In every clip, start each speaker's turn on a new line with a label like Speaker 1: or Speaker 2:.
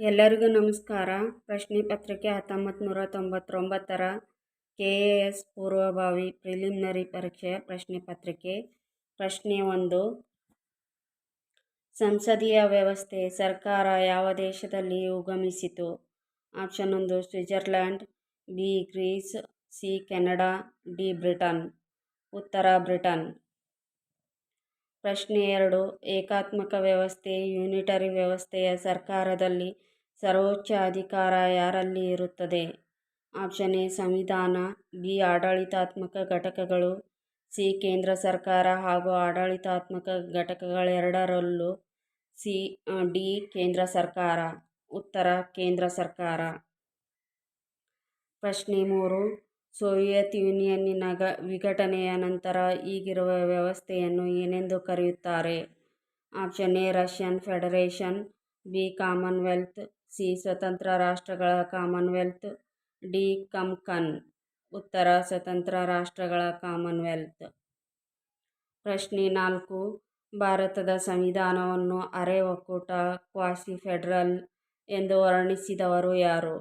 Speaker 1: ಎಲ್ಲರಿಗೂ ನಮಸ್ಕಾರ. ಪ್ರಶ್ನೆ ಪತ್ರಿಕೆ ಹತ್ತೊಂಬತ್ತು ನೂರ ತೊಂಬತ್ತೊಂಬತ್ತರ ಕೆ ಎ ಎಸ್ ಪೂರ್ವಭಾವಿ ಪ್ರಿಲಿಮಿನರಿ ಪರೀಕ್ಷೆಯ ಪ್ರಶ್ನೆ ಪತ್ರಿಕೆ. ಪ್ರಶ್ನೆ ಒಂದು. ಸಂಸದೀಯ ವ್ಯವಸ್ಥೆ ಸರ್ಕಾರ ಯಾವ ದೇಶದಲ್ಲಿ ಉಗಮಿಸಿತು? ಆಪ್ಷನ್ ಒಂದು, Switzerland. B, Greece. C, Canada. D, Britain. ಉತ್ತರ ಬ್ರಿಟನ್. ಪ್ರಶ್ನೆ ಎರಡು, ಏಕಾತ್ಮಕ ವ್ಯವಸ್ಥೆ ಯೂನಿಟರಿ ವ್ಯವಸ್ಥೆಯ ಸರ್ಕಾರದಲ್ಲಿ ಸರ್ವೋಚ್ಚ ಅಧಿಕಾರ ಯಾರಲ್ಲಿ ಇರುತ್ತದೆ? ಆಪ್ಷನ್ ಎ, ಸಂವಿಧಾನ, ಬಿ, ಆಡಳಿತಾತ್ಮಕ ಘಟಕಗಳು, ಸಿ, ಕೇಂದ್ರ ಸರ್ಕಾರ ಹಾಗೂ ಆಡಳಿತಾತ್ಮಕ ಘಟಕಗಳೆರಡರಲ್ಲೂ ಸಿ ಡಿ, ಕೇಂದ್ರ ಸರ್ಕಾರ. ಉತ್ತರ, ಕೇಂದ್ರ ಸರ್ಕಾರ. ಪ್ರಶ್ನೆ ಮೂರು ಸೋವಿಯತ್ ಯೂನಿಯನ್ನಿನ ವಿಘಟನೆಯ ನಂತರ ಈಗಿರುವ ವ್ಯವಸ್ಥೆಯನ್ನು ಏನೆಂದು ಕರೆಯುತ್ತಾರೆ? Option A, Russian Federation, B, Commonwealth, C, ಸ್ವತಂತ್ರ ರಾಷ್ಟ್ರಗಳ ಕಾಮನ್ವೆಲ್ತ್, ಡಿ ಕಮ್ಕನ್ ಉತ್ತರ, ಸ್ವತಂತ್ರ ರಾಷ್ಟ್ರಗಳ ಕಾಮನ್ವೆಲ್ತ್. ಪ್ರಶ್ನೆ ನಾಲ್ಕು, ಭಾರತದ ಸಂವಿಧಾನವನ್ನು ಅರೆ ಒಕ್ಕೂಟ ಕ್ವಾಸಿ ಫೆಡರಲ್ ಎಂದು ವರ್ಣಿಸಿದವರು ಯಾರು?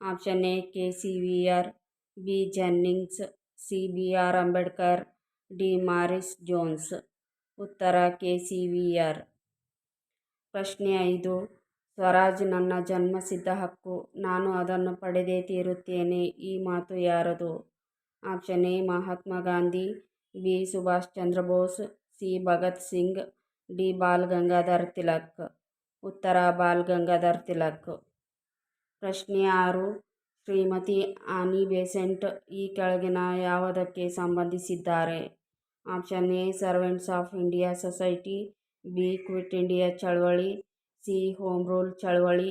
Speaker 1: Option A, K C Wheare B Jennings, C. B. R. Ambedkar, D. Morris Jones. ಉತ್ತರ, ಕೆ. ಸಿ. ವಿ. ಆರ್. ಪ್ರಶ್ನೆ ಐದು. ಸ್ವರಾಜ್, ನನ್ನ ಜನ್ಮಸಿದ್ಧ ಹಕ್ಕು. ನಾನು ಅದನ್ನು ಪಡೆದೇ ತೀರುತ್ತೇನೆ. ಈ ಮಾತು ಯಾರದು? Option A, Mahatma Gandhi, B, Subhash Chandra Bose, C, Bhagat Singh, D, Bal Gangadhar Tilak. ಉತ್ತರ, ಬಾಲ್ ಗಂಗಾಧರ್ ತಿಲಕ್. ಪ್ರಶ್ನೆ ಆರು. ಶ್ರೀಮತಿ ಆನಿ ಬೇಸೆಂಟ್ ಈ ಕೆಳಗಿನ ಯಾವುದಕ್ಕೆ ಸಂಬಂಧಿಸಿದ್ದಾರೆ? Option A, servants of India society, B, quit India ಚಳವಳಿ, ಸಿ, ಹೋಮ್ ರೂಲ್ ಚಳವಳಿ,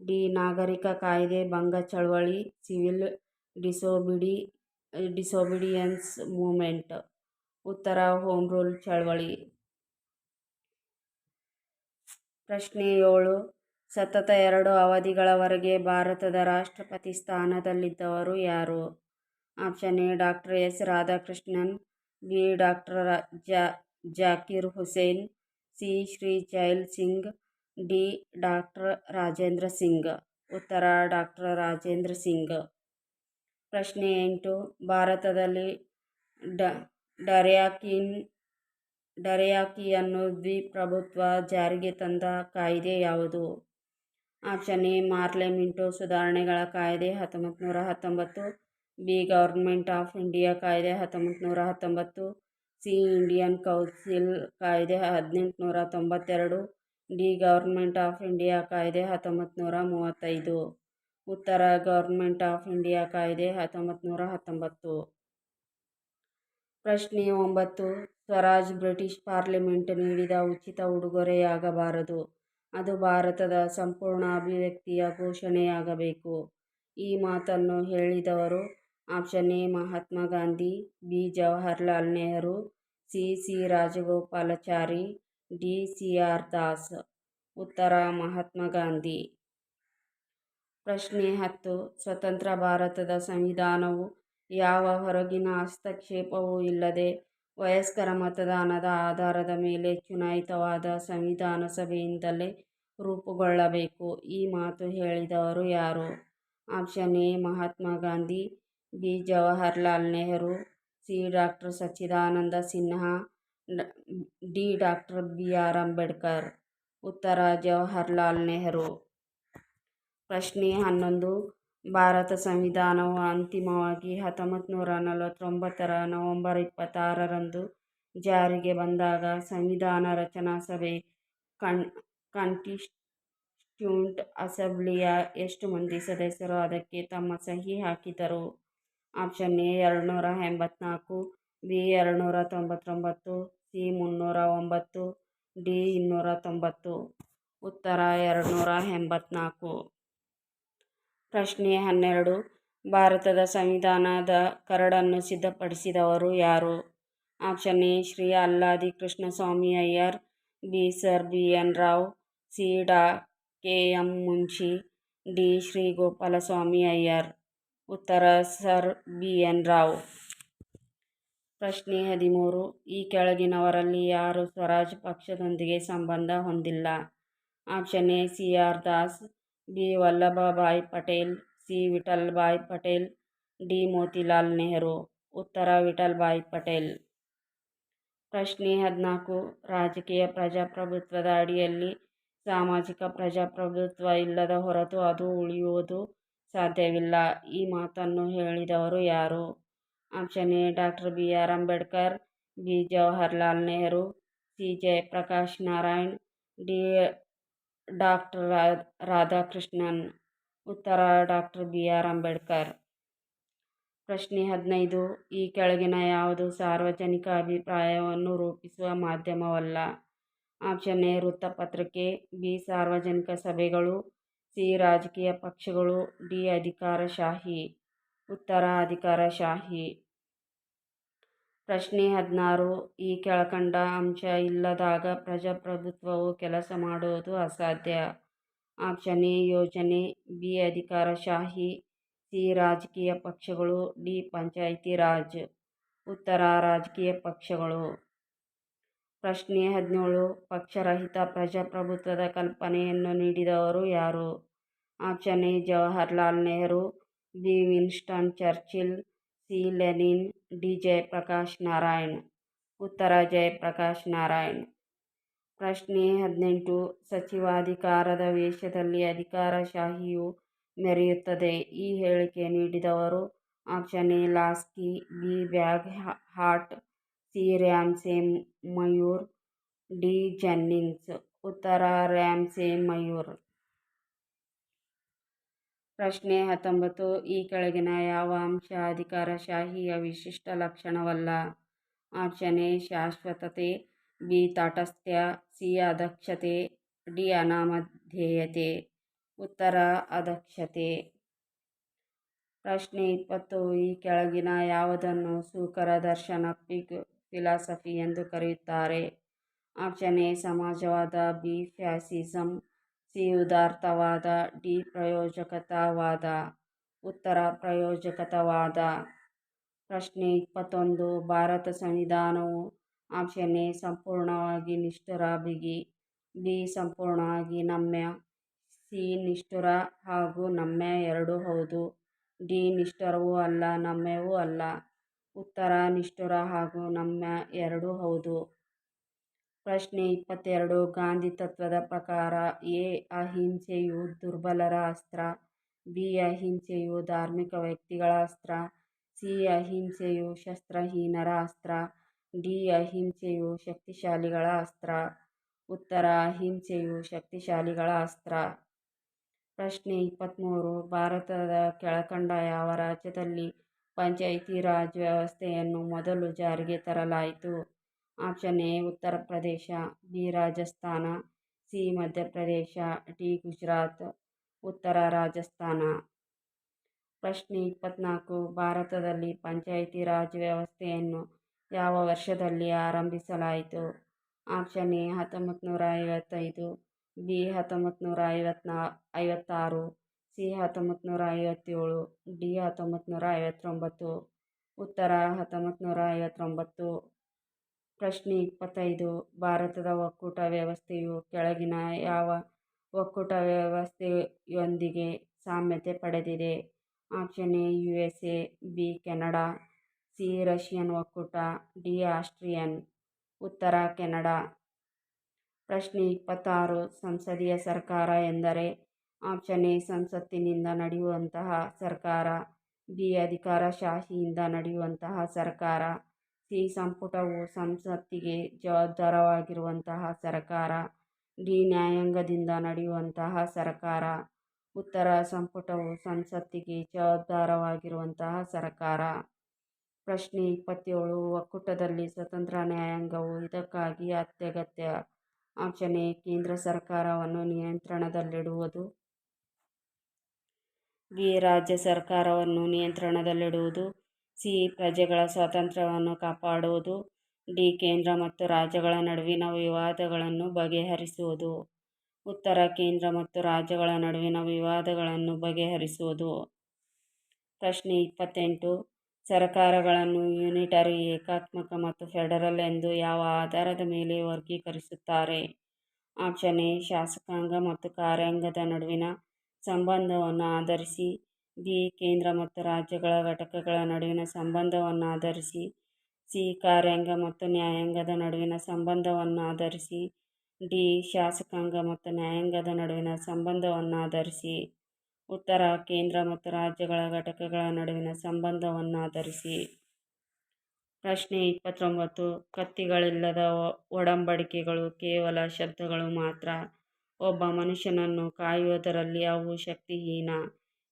Speaker 1: ಡಿ, ನಾಗರಿಕ ಕಾಯ್ದೆ ಭಂಗ ಚಳವಳಿ, ಸಿವಿಲ್ ಡಿಸೋಬಿಡಿ, ಡಿಸೋಬಿಡಿಯನ್ಸ್ ಮೂಮೆಂಟ್ ಉತ್ತರ, ಹೋಮ್ ರೂಲ್ ಚಳವಳಿ. ಪ್ರಶ್ನೆ ಏಳು ಸತತ ಎರಡು ಅವಧಿಗಳವರೆಗೆ ಭಾರತದ ರಾಷ್ಟ್ರಪತಿ ಸ್ಥಾನದಲ್ಲಿದ್ದವರು ಯಾರು? Option A, doctor S Radhakrishnan, B, doctor Zakir Hussain, C, Shri Zail Singh, D, doctor Rajendra Singh. ಉತ್ತರ, ಡಾಕ್ಟರ್ ರಾಜೇಂದ್ರ ಸಿಂಗ್. ಪ್ರಶ್ನೆ ಎಂಟು, ಭಾರತದಲ್ಲಿ ಡ, ಡರ್ಯಾಕಿನ್, ಡರ್ಯಾಕಿಯನ್ನು ದ್ವಿಪ್ರಭುತ್ವ ಜಾರಿಗೆ ತಂದ ಕಾಯ್ದೆ ಯಾವುದು? ಆಪ್ಷನ್ ಎ, ಮಾರ್ಲೆ ಮಿಂಟೋ ಸುಧಾರಣೆಗಳ ಕಾಯ್ದೆ ಹತ್ತೊಂಬತ್ತು ನೂರ ಹತ್ತೊಂಬತ್ತು, ಬಿ, ಗೌರ್ಮೆಂಟ್ ಆಫ್ ಇಂಡಿಯಾ ಕಾಯ್ದೆ ಹತ್ತೊಂಬತ್ತು ನೂರ ಹತ್ತೊಂಬತ್ತು, ಸಿ, ಇಂಡಿಯನ್ ಕೌನ್ಸಿಲ್ ಕಾಯ್ದೆ ಹದಿನೆಂಟು ನೂರ ತೊಂಬತ್ತೆರಡು, ಡಿ, ಗೌರ್ಮೆಂಟ್ ಆಫ್ ಇಂಡಿಯಾ ಕಾಯ್ದೆ ಹತ್ತೊಂಬತ್ತು ನೂರ ಮೂವತ್ತೈದು. ಉತ್ತರ, ಗೌರ್ಮೆಂಟ್ ಆಫ್ ಇಂಡಿಯಾ ಕಾಯ್ದೆ ಹತ್ತೊಂಬತ್ತು ನೂರ ಹತ್ತೊಂಬತ್ತು. ಪ್ರಶ್ನೆ ಒಂಬತ್ತು, ಸ್ವರಾಜ್ ಬ್ರಿಟಿಷ್ ಪಾರ್ಲಿಮೆಂಟ್ ನೀಡಿದ ಉಚಿತ ಉಡುಗೊರೆಯಾಗಬಾರದು. ಅದು ಭಾರತದ ಸಂಪೂರ್ಣ ಅಭಿವ್ಯಕ್ತಿಯ ಘೋಷಣೆಯಾಗಬೇಕು. ಈ ಮಾತನ್ನು ಹೇಳಿದವರು option A Mahatma Gandhi, B Jawaharlal Nehru, C C Rajagopalachari, D C R Das. ಉತ್ತರ, ಮಹಾತ್ಮ ಗಾಂಧಿ. ಪ್ರಶ್ನೆ ಹತ್ತು, ಸ್ವತಂತ್ರ ಭಾರತದ ಸಂವಿಧಾನವು ಯಾವ ಹೊರಗಿನ ಹಸ್ತಕ್ಷೇಪವೂ ಇಲ್ಲದೆ ವಯಸ್ಕರ ಮತದಾನದ ಆಧಾರದ ಮೇಲೆ ಚುನಾಯಿತವಾದ ಸಂವಿಧಾನ ಸಭೆಯಿಂದಲೇ ರೂಪುಗೊಳ್ಳಬೇಕು. ಈ ಮಾತು ಹೇಳಿದವರು ಯಾರು? Option A, Mahatma Gandhi, B, Jawaharlal Nehru, C, doctor Sachchidananda Sinha, D doctor B, R, Ambedkar. ಉತ್ತರ, ಜವಾಹರ್ಲಾಲ್ ನೆಹರು. ಪ್ರಶ್ನೆ ಹನ್ನೊಂದು ಭಾರತ ಸಂವಿಧಾನವು ಅಂತಿಮವಾಗಿ ಹತ್ತೊಂಬತ್ತು ನೂರ ನಲವತ್ತೊಂಬತ್ತರ ನವಂಬರ್ ಇಪ್ಪತ್ತಾರರಂದು ಜಾರಿಗೆ ಬಂದಾಗ ಸಂವಿಧಾನ ರಚನಾ ಸಭೆ ಕನ್ ಕಾನ್ಸ್ಟಿಟ್ಯೂಂಟ್ ಅಸೆಂಬ್ಲಿಯ ಎಷ್ಟು ಮಂದಿ ಸದಸ್ಯರು ಅದಕ್ಕೆ ತಮ್ಮ ಸಹಿ ಹಾಕಿದರು ಆಪ್ಷನ್ ಎ ಎರಡುನೂರ ಎಂಬತ್ನಾಲ್ಕು, ಬಿ ಎರಡುನೂರ ತೊಂಬತ್ತೊಂಬತ್ತು, ಸಿ ಮುನ್ನೂರ ಒಂಬತ್ತು, ಡಿ ಇನ್ನೂರ ತೊಂಬತ್ತು. ಉತ್ತರ, ಎರಡುನೂರ ಎಂಬತ್ನಾಲ್ಕು. ಪ್ರಶ್ನೆ ಹನ್ನೆರಡು. ಭಾರತದ ಸಂವಿಧಾನದ ಕರಡನ್ನು ಸಿದ್ಧಪಡಿಸಿದವರು ಯಾರು? Option A, Shri Alladi Krishnaswamy Iyer, B, sir B N Rau, C, ಡಾ, K M Munshi D, Shri Gopalaswami Iyer. ಉತ್ತರ, ಸರ್ ಬಿ ಎನ್ ರಾವ್. ಪ್ರಶ್ನೆ ಹದಿಮೂರು. ಈ ಕೆಳಗಿನವರಲ್ಲಿ ಯಾರು ಸ್ವರಾಜ್ ಪಕ್ಷದೊಂದಿಗೆ ಸಂಬಂಧ ಹೊಂದಿಲ್ಲ? Option A, C R Das B Vallabhbhai Patel C Vithalbhai Patel D Motilal Nehru ಉತ್ತರ ವಿಠಲ್ಭಾಯ್ ಪಟೇಲ್ ಪ್ರಶ್ನೆ ಹದಿನಾಲ್ಕು, ರಾಜಕೀಯ ಪ್ರಜಾಪ್ರಭುತ್ವದ ಅಡಿಯಲ್ಲಿ ಸಾಮಾಜಿಕ ಪ್ರಜಾಪ್ರಭುತ್ವ ಇಲ್ಲದ ಹೊರತು ಅದು ಉಳಿಯುವುದು ಸಾಧ್ಯವಿಲ್ಲ. ಈ ಮಾತನ್ನು ಹೇಳಿದವರು ಯಾರು? Option A doctor B. R. Ambedkar, B. Jawaharlal Nehru, C. Jayaprakash Narayan, D. Doctor Radhakrishnan, ಉತ್ತರ ಡಾಕ್ಟರ್ ಬಿ ಆರ್ ಅಂಬೇಡ್ಕರ್. ಪ್ರಶ್ನೆ ಹದಿನೈದು, ಈ ಕೆಳಗಿನ ಯಾವುದು ಸಾರ್ವಜನಿಕ ಅಭಿಪ್ರಾಯವನ್ನು ರೂಪಿಸುವ ಮಾಧ್ಯಮವಲ್ಲ? ಆಪ್ಷನ್ ಎ, ವೃತ್ತಪತ್ರಿಕೆ, ಬಿ, ಸಾರ್ವಜನಿಕ ಸಭೆಗಳು, ಸಿ, ರಾಜಕೀಯ ಪಕ್ಷಗಳು, ಡಿ, ಅಧಿಕಾರಶಾಹಿ. ಉತ್ತರ, ಅಧಿಕಾರಶಾಹಿ. ಪ್ರಶ್ನೆ ಹದಿನಾರು, ಈ ಕೆಳಕಂಡ ಅಂಶ ಇಲ್ಲದಾಗ ಪ್ರಜಾಪ್ರಭುತ್ವವು ಕೆಲಸ ಮಾಡುವುದು ಅಸಾಧ್ಯ. ಆಪ್ಷನ್ ಎ, ಯೋಜನೆ ಬಿ, ಅಧಿಕಾರಶಾಹಿ, ಸಿ, ರಾಜಕೀಯ ಪಕ್ಷಗಳು, ಡಿ, ಪಂಚಾಯಿತಿ ರಾಜ್. ಉತ್ತರ, ರಾಜಕೀಯ ಪಕ್ಷಗಳು. ಪ್ರಶ್ನೆ ಹದಿನೇಳು, ಪಕ್ಷರಹಿತ ಪ್ರಜಾಪ್ರಭುತ್ವದ ಕಲ್ಪನೆಯನ್ನು ನೀಡಿದವರು ಯಾರು? Option A, Jawaharlal Nehru, B, Winston Churchill C. Lenin, D. Jayaprakash Narayan. ಉತ್ತರ ಜಯಪ್ರಕಾಶ್ ನಾರಾಯಣ್. ಪ್ರಶ್ನೆ ಹದಿನೆಂಟು. ಸಚಿವಾಧಿಕಾರದ ವೇಷದಲ್ಲಿ ಅಧಿಕಾರಶಾಹಿಯು ಮೆರೆಯುತ್ತದೆ. ಈ ಹೇಳಿಕೆ ನೀಡಿದವರು option A Laski, B. Bagehot, C. Ramsay Muir, D. Jennings. ಉತ್ತರ ರ್ಯಾಮ್ಸೆ ಮಯೂರ್. ಪ್ರಶ್ನೆ ಹತ್ತೊಂಬತ್ತು. ಈ ಕೆಳಗಿನ ಯಾವ ಅಂಶ ಅಧಿಕಾರಶಾಹಿಯ ವಿಶಿಷ್ಟ ಲಕ್ಷಣವಲ್ಲ? ಆಪ್ಷನ್ ಎ, ಶಾಶ್ವತತೆ. ಬಿ, ತಾಟಸ್ಥ್ಯ. ಸಿ, ಅದಕ್ಷತೆ. ಡಿ, ಅನಾಮಧೇಯತೆ. ಉತ್ತರ, ಅದಕ್ಷತೆ. ಪ್ರಶ್ನೆ ಇಪ್ಪತ್ತು. ಈ ಕೆಳಗಿನ ಯಾವುದನ್ನು ಸೂಕರ ದರ್ಶನ ಪಿಗ್ ಫಿಲಾಸಫಿ ಎಂದು ಕರೆಯುತ್ತಾರೆ? ಆಪ್ಷನ್ ಎ, ಸಮಾಜವಾದ. B, fascism. ಸಿ ಡಿ ಪ್ರಾಯೋಜಕತಾವಾದ ಉತ್ತರ ಪ್ರಾಯೋಜಕತಾವಾದ. ಪ್ರಶ್ನೆ ಇಪ್ಪತ್ತೊಂದು, ಭಾರತ ಸಂವಿಧಾನವು ಆಪ್ಷನ್ ಎ, ಸಂಪೂರ್ಣವಾಗಿ ನಿಷ್ಠುರ ಬಿಗಿ, ಬಿ, ಸಂಪೂರ್ಣವಾಗಿ ನಮ್ಯ, ಸಿ, ನಿಷ್ಠುರ ಹಾಗೂ ನಮ್ಯ ಎರಡೂ ಹೌದು. ಡಿ, ನಿಷ್ಠುರವೂ ಅಲ್ಲ, ನಮ್ಯವೂ ಅಲ್ಲ. ಉತ್ತರ ನಿಷ್ಠುರ ಹಾಗೂ ನಮ್ಯ ಎರಡೂ ಹೌದು. ಪ್ರಶ್ನೆ ಇಪ್ಪತ್ತೆರಡು. ಗಾಂಧಿ ತತ್ವದ ಪ್ರಕಾರ, ಎ. ಅಹಿಂಸೆಯು ದುರ್ಬಲರ ಅಸ್ತ್ರ, ಬಿ. ಅಹಿಂಸೆಯು ಧಾರ್ಮಿಕ ವ್ಯಕ್ತಿಗಳ ಅಸ್ತ್ರ, ಸಿ. ಅಹಿಂಸೆಯು ಶಸ್ತ್ರಹೀನರ ಅಸ್ತ್ರ, ಡಿ. ಅಹಿಂಸೆಯು ಶಕ್ತಿಶಾಲಿಗಳ ಅಸ್ತ್ರ. ಉತ್ತರ, ಅಹಿಂಸೆಯು ಶಕ್ತಿಶಾಲಿಗಳ ಅಸ್ತ್ರ. ಪ್ರಶ್ನೆ ಇಪ್ಪತ್ತ್ಮೂರು ಭಾರತದ ಕೆಳಕಂಡ ಯಾವ ರಾಜ್ಯದಲ್ಲಿ ಪಂಚಾಯಿತಿ ರಾಜ್ ವ್ಯವಸ್ಥೆಯನ್ನು ಮೊದಲು ಜಾರಿಗೆ ತರಲಾಯಿತು? Option A Uttar Pradesh B Rajasthan, C Madhya Pradesh D Gujarat, ಉತ್ತರ ರಾಜಸ್ಥಾನ. ಪ್ರಶ್ನೆ ಇಪ್ಪತ್ತ್ನಾಲ್ಕು ಭಾರತದಲ್ಲಿ ಪಂಚಾಯಿತಿ ರಾಜ್ ವ್ಯವಸ್ಥೆಯನ್ನು ಯಾವ ವರ್ಷದಲ್ಲಿ ಆರಂಭಿಸಲಾಯಿತು? ಆಪ್ಷನ್ ಎ ಹತ್ತೊಂಬತ್ತು ನೂರ ಐವತ್ತೈದು, ಬಿ ಹತ್ತೊಂಬತ್ತು ನೂರ ಐವತ್ನಾ, ಐವತ್ತಾರು, ಸಿ ಹತ್ತೊಂಬತ್ತು ನೂರ ಐವತ್ತೇಳು, ಡಿ ಹತ್ತೊಂಬತ್ತು ನೂರ ಐವತ್ತೊಂಬತ್ತು, ಉತ್ತರ ಹತ್ತೊಂಬತ್ತು ನೂರ ಐವತ್ತೊಂಬತ್ತು ಪ್ರಶ್ನೆ ಇಪ್ಪತ್ತೈದು, ಭಾರತದ ಒಕ್ಕೂಟ ವ್ಯವಸ್ಥೆಯು ಕೆಳಗಿನ ಯಾವ ಒಕ್ಕೂಟ ವ್ಯವಸ್ಥೆಯೊಂದಿಗೆ ಸಾಮ್ಯತೆ ಪಡೆದಿದೆ? Option A U S A B, Canada, C, Russian ಒಕ್ಕೂಟ, ಡಿ, ಆಸ್ಟ್ರಿಯನ್, ಉತ್ತರ ಕೆನಡಾ. ಪ್ರಶ್ನೆ ಇಪ್ಪತ್ತಾರು, ಸಂಸದೀಯ ಸರ್ಕಾರ ಎಂದರೆ? ಆಪ್ಷನ್ ಎ, ಸಂಸತ್ತಿನಿಂದ ನಡೆಯುವಂತಹ ಸರ್ಕಾರ, ಬಿ, ಅಧಿಕಾರಶಾಹಿಯಿಂದ ನಡೆಯುವಂತಹ ಸರ್ಕಾರ. ಸಂಪುಟವು ಸಂಸತ್ತಿಗೆ ಜವಾಬ್ದಾರವಾಗಿರುವಂತಹ ಸರಕಾರ, ಡಿ ನ್ಯಾಯಾಂಗದಿಂದ ನಡೆಯುವಂತಹ ಸರಕಾರ, ಉತ್ತರ ಸಂಪುಟವು ಸಂಸತ್ತಿಗೆ ಜವಾಬ್ದಾರವಾಗಿರುವಂತಹ ಸರಕಾರ. ಪ್ರಶ್ನೆ ಇಪ್ಪತ್ತೇಳು, ಒಕ್ಕೂಟದಲ್ಲಿ ಸ್ವತಂತ್ರ ನ್ಯಾಯಾಂಗವು ಇದಕ್ಕಾಗಿ ಅತ್ಯಗತ್ಯ ಆಪ್ಷನ್ ಕೇಂದ್ರ ಸರ್ಕಾರವನ್ನು ನಿಯಂತ್ರಣದಲ್ಲಿಡುವುದು? ಬಿ ರಾಜ್ಯ ಸರ್ಕಾರವನ್ನು ನಿಯಂತ್ರಣದಲ್ಲಿಡುವುದು? ಸಿ ಪ್ರಜೆಗಳ ಸ್ವಾತಂತ್ರ್ಯವನ್ನು ಕಾಪಾಡುವುದು, ಡಿ ಕೇಂದ್ರ ಮತ್ತು ರಾಜ್ಯಗಳ ನಡುವಿನ ವಿವಾದಗಳನ್ನು ಬಗೆಹರಿಸುವುದು, ಉತ್ತರ ಕೇಂದ್ರ ಮತ್ತು ರಾಜ್ಯಗಳ ನಡುವಿನ ವಿವಾದಗಳನ್ನು ಬಗೆಹರಿಸುವುದು. ಪ್ರಶ್ನೆ ಇಪ್ಪತ್ತೆಂಟು. ಸರ್ಕಾರಗಳನ್ನು ಯೂನಿಟರಿ, ಏಕಾತ್ಮಕ ಮತ್ತು ಫೆಡರಲ್ ಎಂದು ಯಾವ ಆಧಾರದ ಮೇಲೆ ವರ್ಗೀಕರಿಸುತ್ತಾರೆ? Option A. ಶಾಸಕಾಂಗ ಮತ್ತು ಕಾರ್ಯಾಂಗದ ನಡುವಿನ ಸಂಬಂಧವನ್ನು ಆಧರಿಸಿ ಬಿ ಕೇಂದ್ರ ಮತ್ತು ರಾಜ್ಯಗಳ ಘಟಕಗಳ ನಡುವಿನ ಸಂಬಂಧವನ್ನು ಆಧರಿಸಿ ಸಿ ಕಾರ್ಯಾಂಗ ಮತ್ತು ನ್ಯಾಯಾಂಗದ ನಡುವಿನ ಸಂಬಂಧವನ್ನು ಆಧರಿಸಿ ಡಿ ಶಾಸಕಾಂಗ ಮತ್ತು ನ್ಯಾಯಾಂಗದ ನಡುವಿನ ಸಂಬಂಧವನ್ನು ಆಧರಿಸಿ ಉತ್ತರ ಕೇಂದ್ರ ಮತ್ತು ರಾಜ್ಯಗಳ ಘಟಕಗಳ ನಡುವಿನ ಸಂಬಂಧವನ್ನು ಆಧರಿಸಿ ಪ್ರಶ್ನೆ ಇಪ್ಪತ್ತೊಂಬತ್ತು. ಕತ್ತಿಗಳಿಲ್ಲದ ಒಡಂಬಡಿಕೆಗಳು ಕೇವಲ ಶಬ್ದಗಳು ಮಾತ್ರ. ಒಬ್ಬ ಮನುಷ್ಯನನ್ನು ಕಾಯುವುದರಲ್ಲಿ ಅವು ಶಕ್ತಿಹೀನ.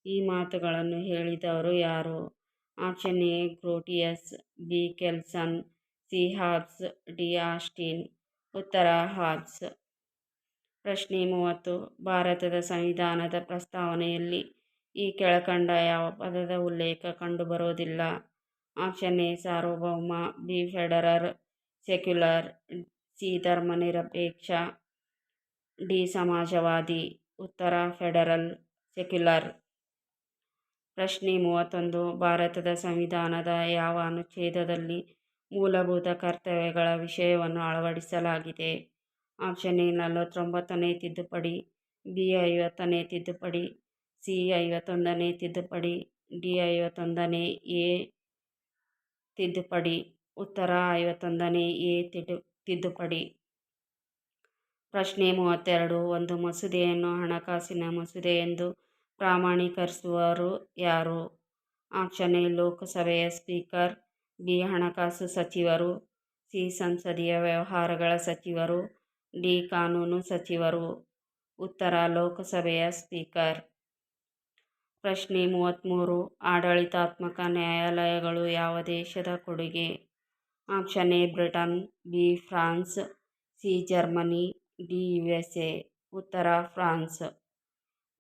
Speaker 1: ಈ ಮಾತುಗಳನ್ನು ಹೇಳಿದವರು ಯಾರು? Option A, Grotius B, Kelsen, C, Hobbes, D, Austin. ಉತ್ತರ, ಹಾಬ್ಸ್. ಪ್ರಶ್ನೆ ಮೂವತ್ತು. ಭಾರತದ ಸಂವಿಧಾನದ ಪ್ರಸ್ತಾವನೆಯಲ್ಲಿ ಈ ಕೆಳಕಂಡ ಯಾವ ಪದದ ಉಲ್ಲೇಖ ಕಂಡುಬರೋದಿಲ್ಲ ಆಪ್ಷನ್ ಎ, ಸಾರ್ವಭೌಮ, ಬಿ, ಫೆಡರರ್, ಸೆಕ್ಯುಲರ್, ಸಿ, ಧರ್ಮನಿರಪೇಕ್ಷ, ಡಿ, ಸಮಾಜವಾದಿ. ಉತ್ತರ, ಫೆಡರಲ್, ಸೆಕ್ಯುಲರ್. ಪ್ರಶ್ನೆ ಮೂವತ್ತೊಂದು, ಭಾರತದ ಸಂವಿಧಾನದ ಯಾವ ಅನುಚ್ಛೇದದಲ್ಲಿ ಮೂಲಭೂತ ಕರ್ತವ್ಯಗಳ ವಿಷಯವನ್ನು ಅಳವಡಿಸಲಾಗಿದೆ? ಆಪ್ಷನ್ ಎ, ನಲವತ್ತೊಂಬತ್ತನೇ ತಿದ್ದುಪಡಿ, ಬಿ, ಐವತ್ತನೇ ತಿದ್ದುಪಡಿ, ಸಿ, ಐವತ್ತೊಂದನೇ ತಿದ್ದುಪಡಿ, ಡಿ, ಐವತ್ತೊಂದನೇ ಎ ತಿದ್ದುಪಡಿ, ಉತ್ತರ ಐವತ್ತೊಂದನೇ ಎ ತಿದ್ದು ತಿದ್ದುಪಡಿ. ಪ್ರಶ್ನೆ ಮೂವತ್ತೆರಡು, ಒಂದು ಮಸೂದೆಯನ್ನು ಹಣಕಾಸಿನ ಮಸೂದೆ ಎಂದು ಪ್ರಮಾಣೀಕರಿಸುವವರು ಯಾರು? ಆಪ್ಷನ್ ಎ ಲೋಕಸಭೆಯ ಸ್ಪೀಕರ್, ಬಿ. ಹಣಕಾಸು ಸಚಿವರು, ಸಿ. ಸಂಸದೀಯ ವ್ಯವಹಾರಗಳ ಸಚಿವರು, ಡಿ. ಕಾನೂನು ಸಚಿವರು. ಉತ್ತರ ಲೋಕಸಭೆಯ ಸ್ಪೀಕರ್. ಪ್ರಶ್ನೆ ಮೂವತ್ತ್ಮೂರು ಆಡಳಿತಾತ್ಮಕ ನ್ಯಾಯಾಲಯಗಳು ಯಾವ ದೇಶದ ಕೊಡುಗೆ? Option A Britain, B. France, C. Germany, D. U. S. A. ಉತ್ತರ, ಫ್ರಾನ್ಸ್.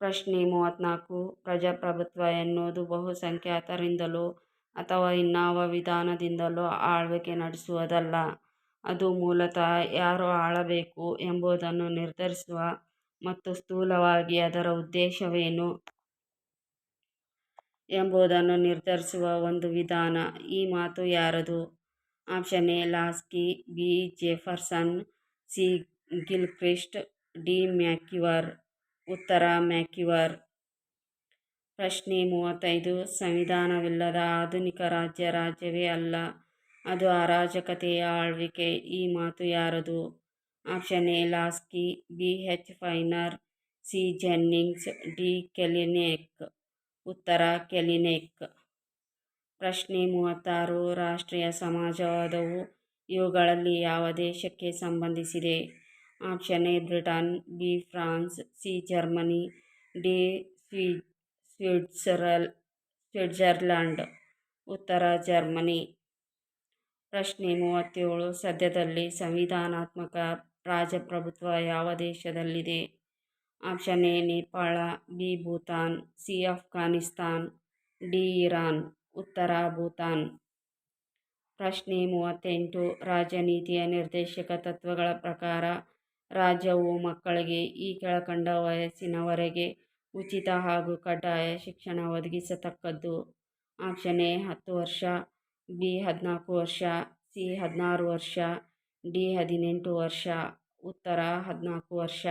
Speaker 1: ಪ್ರಶ್ನೆ ಮೂವತ್ತ್ನಾಲ್ಕು, ಪ್ರಜಾಪ್ರಭುತ್ವ ಎನ್ನುವುದು ಬಹುಸಂಖ್ಯಾತರಿಂದಲೋ ಅಥವಾ ಇನ್ನಾವ ವಿಧಾನದಿಂದಲೋ ಆಳ್ವಿಕೆ ನಡೆಸುವುದಲ್ಲ. ಅದು ಮೂಲತಃ ಯಾರು ಆಳಬೇಕು ಎಂಬುದನ್ನು ನಿರ್ಧರಿಸುವ ಮತ್ತು ಸ್ಥೂಲವಾಗಿ ಅದರ ಉದ್ದೇಶವೇನು ಎಂಬುದನ್ನು ನಿರ್ಧರಿಸುವ ಒಂದು ವಿಧಾನ. ಈ ಮಾತು ಯಾರದು? Option A, Laski, B, Jefferson, C, Gilchrist, D MacIver ಉತ್ತರ ಮ್ಯಾಕ್ಯುವರ್. ಪ್ರಶ್ನೆ ಮೂವತ್ತೈದು. ಸಂವಿಧಾನವಿಲ್ಲದ ಆಧುನಿಕ ರಾಜ್ಯ ರಾಜ್ಯವೇ ಅಲ್ಲ. ಅದು ಅರಾಜಕತೆಯ ಆಳ್ವಿಕೆ. ಈ ಮಾತು ಯಾರದು? Option A, Laski. B H Finer. C, Jennings. D, Jellinek. ಉತ್ತರ, ಕೆಲಿನೆಕ್. ಪ್ರಶ್ನೆ ಮೂವತ್ತಾರು. ರಾಷ್ಟ್ರೀಯ ಸಮಾಜವಾದವು ಇವುಗಳಲ್ಲಿ ಯಾವ ದೇಶಕ್ಕೆ ಸಂಬಂಧಿಸಿದೆ? Option A Britain B France, C, Germany, D, ಸ್ವೀ ಸ್ವಿಟ್ಜರಲ್ ಸ್ವಿಟ್ಜರ್ಲ್ಯಾಂಡ್, ಉತ್ತರ ಜರ್ಮನಿ. ಪ್ರಶ್ನೆ ಮೂವತ್ತೇಳು, ಸದ್ಯದಲ್ಲಿ ಸಂವಿಧಾನಾತ್ಮಕ ರಾಜಪ್ರಭುತ್ವ ಯಾವ ದೇಶದಲ್ಲಿದೆ? Option A, Nepal, B, Bhutan, C Afghanistan D, Iran, ಉತ್ತರ ಭೂತಾನ್. ಪ್ರಶ್ನೆ ಮೂವತ್ತೆಂಟು, ರಾಜನೀತಿಯ ನಿರ್ದೇಶಕ ತತ್ವಗಳ ಪ್ರಕಾರ ರಾಜ್ಯವು ಮಕ್ಕಳಿಗೆ ಈ ಕೆಳಕಂಡ ವಯಸ್ಸಿನವರೆಗೆ ಉಚಿತ ಹಾಗೂ ಕಡ್ಡಾಯ ಶಿಕ್ಷಣ ಒದಗಿಸತಕ್ಕದ್ದು. ಆಪ್ಷನ್ ಎ, ಹತ್ತು ವರ್ಷ, ಬಿ, ಹದಿನಾಲ್ಕು ವರ್ಷ, ಸಿ, ಹದಿನಾರು ವರ್ಷ, ಡಿ, ಹದಿನೆಂಟು ವರ್ಷ. ಉತ್ತರ, ಹದಿನಾಲ್ಕು ವರ್ಷ.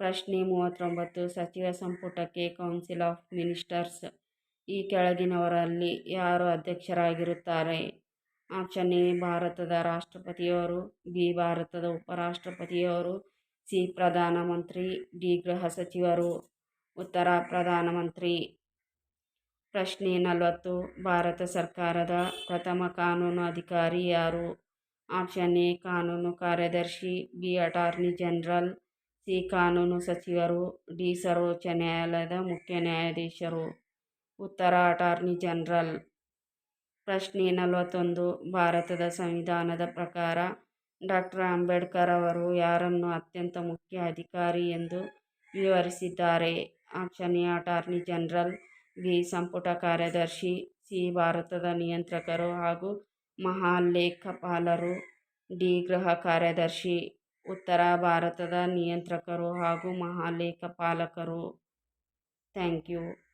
Speaker 1: ಪ್ರಶ್ನೆ ಮೂವತ್ತೊಂಬತ್ತು, ಸಚಿವ ಸಂಪುಟಕ್ಕೆ ಕೌನ್ಸಿಲ್ ಆಫ್ ಮಿನಿಸ್ಟರ್ಸ್ ಈ ಕೆಳಗಿನವರಲ್ಲಿ ಯಾರು ಅಧ್ಯಕ್ಷರಾಗಿರುತ್ತಾರೆ? ಆಪ್ಷನ್ ಎ ಭಾರತದ ರಾಷ್ಟ್ರಪತಿಯವರು, ಬಿ ಭಾರತದ ಉಪರಾಷ್ಟ್ರಪತಿಯವರು, ಸಿ ಪ್ರಧಾನಮಂತ್ರಿ, ಡಿ ಗೃಹ ಸಚಿವರು, ಉತ್ತರ ಪ್ರಧಾನಮಂತ್ರಿ. ಪ್ರಶ್ನೆ ನಲವತ್ತು, ಭಾರತ ಸರ್ಕಾರದ ಪ್ರಥಮ ಕಾನೂನು ಅಧಿಕಾರಿ ಯಾರು? ಆಪ್ಷನ್ ಎ ಕಾನೂನು ಕಾರ್ಯದರ್ಶಿ, ಬಿ ಅಟಾರ್ನಿ ಜನರಲ್, ಸಿ ಕಾನೂನು ಸಚಿವರು, ಡಿ ಸರ್ವೋಚ್ಚ ನ್ಯಾಯಾಲಯದ ಮುಖ್ಯ ನ್ಯಾಯಾಧೀಶರು. ಉತ್ತರ ಅಟಾರ್ನಿ ಜನರಲ್. ಪ್ರಶ್ನೆ ನಲವತ್ತೊಂದು. ಭಾರತದ ಸಂವಿಧಾನದ ಪ್ರಕಾರ ಡಾಕ್ಟರ್ ಅಂಬೇಡ್ಕರ್ ಅವರು ಯಾರನ್ನು ಅತ್ಯಂತ ಮುಖ್ಯ ಅಧಿಕಾರಿ ಎಂದು ವಿವರಿಸಿದ್ದಾರೆ? Option A, attorney general. B, ಸಂಪುಟ ಕಾರ್ಯದರ್ಶಿ. ಸಿ, ಭಾರತದ ನಿಯಂತ್ರಕರು ಹಾಗೂ ಮಹಾಲೇಖಪಾಲರು. ಡಿ, ಗೃಹ ಕಾರ್ಯದರ್ಶಿ. ಉತ್ತರ, ಭಾರತದ ನಿಯಂತ್ರಕರು ಹಾಗೂ ಮಹಾಲೇಖಪಾಲಕರು. Thank you.